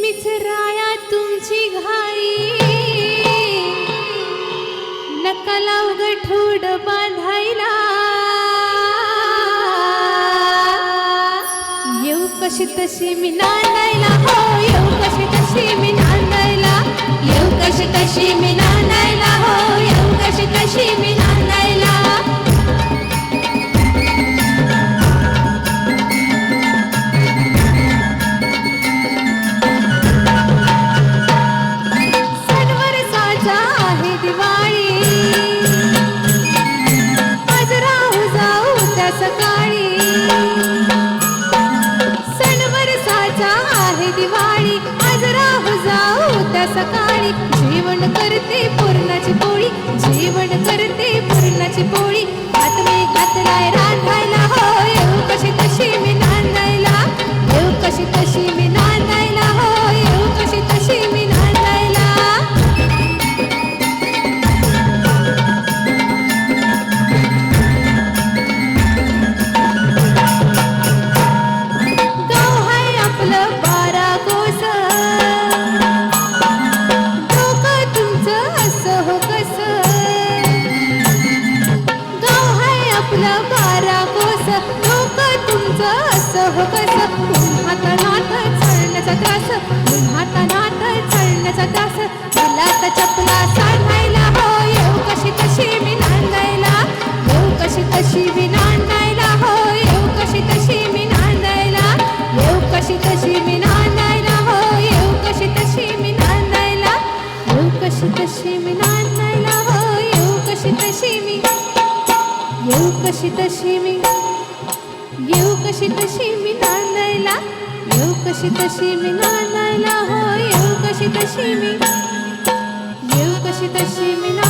मीच राया तुमची घाई. नका लावग ठोड बांधायला. येऊ कशी तशी मी नांदायला. हो येऊ कशी तशी मी नांदायला. येऊ कशी तशी मी नांदायला. आहे दिवाळी. आज राहू जाऊ त्या सकाळी जेवण करते पुरणाची पोळी. जेवण करते पुरणाची पोळी. आपलं बारा कोस डोकं तुमचं असं हो हाता नाथ चढण्याचा त्रास हातानाथ चढण्याचा त्रास. मला तर चपला सांगायला हो येऊ कशी तशी मी नांदायला. येऊ कशी तशी मी नांदायला हो येऊ कशी तशी मी नांदायला. येऊ हो कशी तशी मी नांदायला हो येऊ कशी तशी मी नांदायला. येऊ हो कशी तशी मी नांदायला हो येऊ कशी तशी मी येऊ कशी तशी मी? येऊ कशी तशी मी नांदायला? येऊ कशी तशी मी नांदायला? हो येऊ कशी तशी मी? येऊ कशी तशी मी नांदायला?